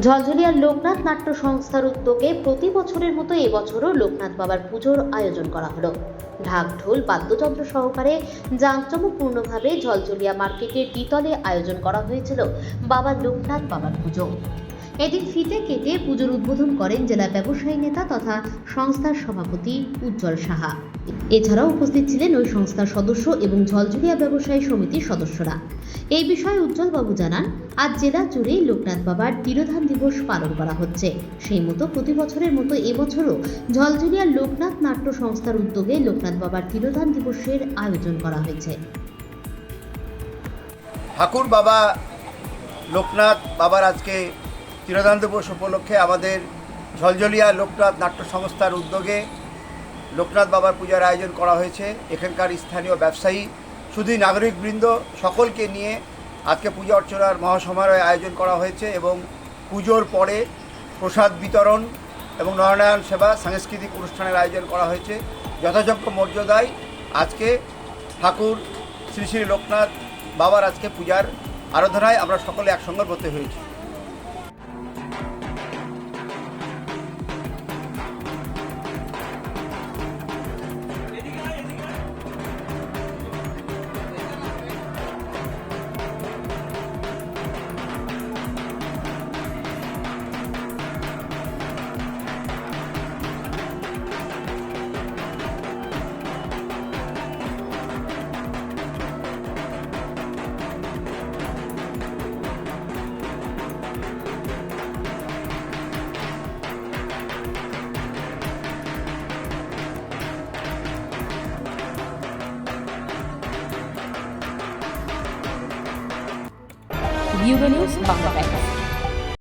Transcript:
ঝলঝলিয়ার লোকনাথ নাট্য সংস্থার উদ্যোগে প্রতি বছরের মতো এবছরও লোকনাথ বাবার পুজোর আয়োজন করা হলো। ঢাক ঢোল বাদ্যযন্ত্র সহকারে জাঁকজমকপূর্ণভাবে ঝলঝলিয়া মার্কেটের দ্বিতলে আয়োজন করা হয়েছিল বাবা লোকনাথ বাবার পুজো। এদিন ফিতে কেটে পুজোর উদ্বোধন করেন জেলা ব্যবসায়ী নেতা তথা সংস্থার সভাপতি উজ্জ্বল সাহা। এছাড়াও উপস্থিত ছিলেন ওই সংস্থার সদস্য এবং ঝলঝলিয়া ব্যবসায়ী সমিতির সদস্যরা। এই বিষয়ে উজ্জ্বলবাবু জানান, আজ জেলা জুড়ে লোকনাথ বাবার তিরোধান দিবস পালন করা হচ্ছে। সেই মতো প্রতি বছরের মতো এবছরও ঝলঝলিয়ার লোকনাথ নাট্য সংস্থার উদ্যোগে লোকনাথ বাবার তিরোধান দিবসের আয়োজন করা হয়েছে। ঠাকুর বাবা, লোকনাথ বাবার আজকে তিরোধান দিবস উপলক্ষে আমাদের ঝলঝলিয়া লোকনাথ নাট্য সংস্থার উদ্যোগে লোকনাথ বাবার পূজার আয়োজন করা হয়েছে। এখানকার স্থানীয় ব্যবসায়ী শুধুই নাগরিকবৃন্দ সকলকে নিয়ে আজকে পূজা অর্চনার মহাসমারোহে আয়োজন করা হয়েছে এবং পুজোর পরে প্রসাদ বিতরণ এবং নরনারায়ণ সেবা সাংস্কৃতিক অনুষ্ঠানের আয়োজন করা হয়েছে। যথাযোগ্য মর্যাদায় আজকে ঠাকুর শ্রী শ্রী লোকনাথ বাবার আজকে পূজার আরাধনায় আমরা সকলে একসঙ্গে ব্রত হয়েছি। Bureau news Bangla